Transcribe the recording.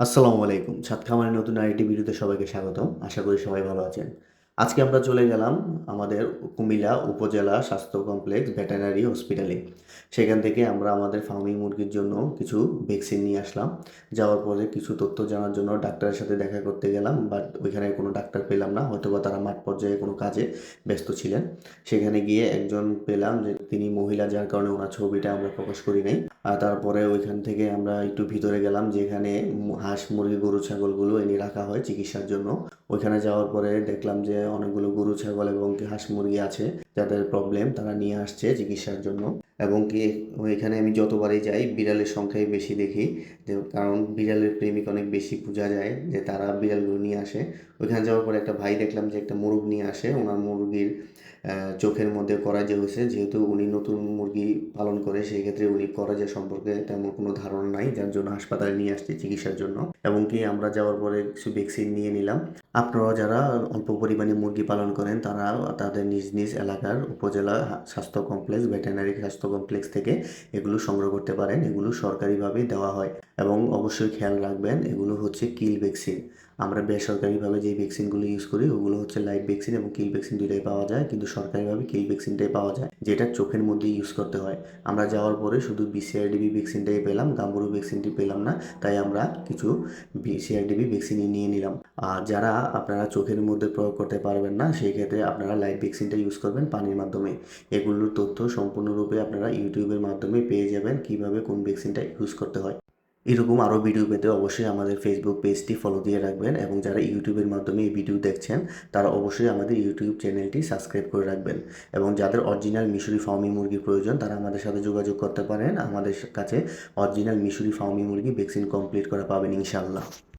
আসসালামু আলাইকুম ছাদ খামারের নতুন আরেকটি ভিডিওতে সবাইকে স্বাগতম। আশা করি সবাই ভালো আছেন। আজকে আমরা চলে গেলাম আমাদের কুমিল্লা উপজেলা স্বাস্থ্য কমপ্লেক্স ভেটেরিনারি হসপিটালে। সেখান থেকে আমরা আমাদের ফার্মিং মুরগির জন্য কিছু ভ্যাকসিন নিয়ে আসলাম। যাওয়ার পরে কিছু তথ্য জানার জন্য ডাক্তারের সাথে দেখা করতে গেলাম, বাট ওইখানে কোনো ডাক্তার পেলাম না। হয়তো বা তারা মাঠ পর্যায়ে কোনো কাজে ব্যস্ত ছিলেন। সেখানে গিয়ে একজন পেলাম যে তিনি মহিলা, যার কারণে ওনার ছবিটা আমরা প্রকাশ করি নাই। আর তারপরে ওইখান থেকে আমরা একটু ভিতরে গেলাম, যেখানে হাঁস, মুরগি, গরু, ছাগলগুলো এনে রাখা হয় চিকিৎসার জন্য। ওইখানে যাওয়ার পরে দেখলাম যে অনেকগুলো গরু ছাগল এবং কি হাঁস মুরগি আছে। যাদের প্রবলেম তারা নিয়ে আসছে চিকিৎসার জন্য। এবং কি এখানে আমি যতবারই যাই, বিড়ালের সংখ্যাই বেশি দেখি। যে কারণ বিড়ালের প্রেমিক অনেক বেশি বোঝা যায়, যে তারা বিড়ালগুলো নিয়ে আসে। ওইখানে যাওয়ার পরে একটা ভাই দেখলাম যে একটা মুরগ নিয়ে আসে। ওনার মুরগির চোখের মধ্যে করাজে হয়েছে। যেহেতু উনি নতুন মুরগি পালন করে সেই ক্ষেত্রে উনি করাজে সম্পর্কে তেমন কোনো ধারণা নাই। যার জন্য হাসপাতালে নিয়ে আসছে চিকিৎসার জন্য। এবং কি আমরা যাওয়ার পরে কিছু ভ্যাকসিন নিয়ে নিলাম। আপনারা যারা অল্প পরিমাণে মুরগি পালন করেন, তারা তাদের নিজ নিজ এলাকার উপজেলা স্বাস্থ্য কমপ্লেক্স, ভেটেরিনারি স্বাস্থ্য কমপ্লেক্স থেকে এগুলো সংগ্রহ করতে পারেন। এগুলো সরকারিভাবেই দেওয়া হয় এবং অবশ্যই খেয়াল রাখবেন, এগুলো হচ্ছে কিল ভ্যাকসিন। আমরা বেসরকারিভাবে যে ভ্যাকসিনগুলো ইউজ করি, ওগুলো হচ্ছে লাইভ ভ্যাকসিন এবং কিল ভ্যাকসিন দুটাই পাওয়া যায়, কিন্তু সরকারিভাবে কিল ভ্যাকসিনটাই পাওয়া যায়, যেটা চোখের মধ্যে ইউজ করতে হয়। আমরা যাওয়ার পরে শুধু বিসিআরডিবি ভ্যাকসিনটাই পেলাম, গাম্বুরু ভ্যাকসিনটি পেলাম না, তাই আমরা কিছু বিসিআরডিবি ভ্যাকসিন নিয়ে নিলাম। আর যারা আপনারা চোখের মধ্যে প্রয়োগ করতে পারবেন না, সেই ক্ষেত্রে আপনারা লাইভ ভ্যাকসিনটা ইউজ করবেন পানির মাধ্যমে। এগুলোর তথ্য সম্পূর্ণরূপে আপনারা ইউটিউবের মাধ্যমে পেয়ে যাবেন, কীভাবে কোন ভ্যাকসিনটা ইউজ করতে হয়। এরকম আরও ভিডিও পেতে অবশ্যই আমাদের ফেসবুক পেজটি ফলো দিয়ে রাখবেন এবং যারা ইউটিউবের মাধ্যমে এই ভিডিও দেখছেন, তারা অবশ্যই আমাদের ইউটিউব চ্যানেলটি সাবস্ক্রাইব করে রাখবেন। এবং যাদের অরিজিনাল মিশরি ফার্মি মুরগির প্রয়োজন, তারা আমাদের সাথে যোগাযোগ করতে পারেন। আমাদের কাছে অরিজিনাল মিশরি ফার্মি মুরগি ভ্যাকসিন কমপ্লিট করা পাবেন ইনশাল্লাহ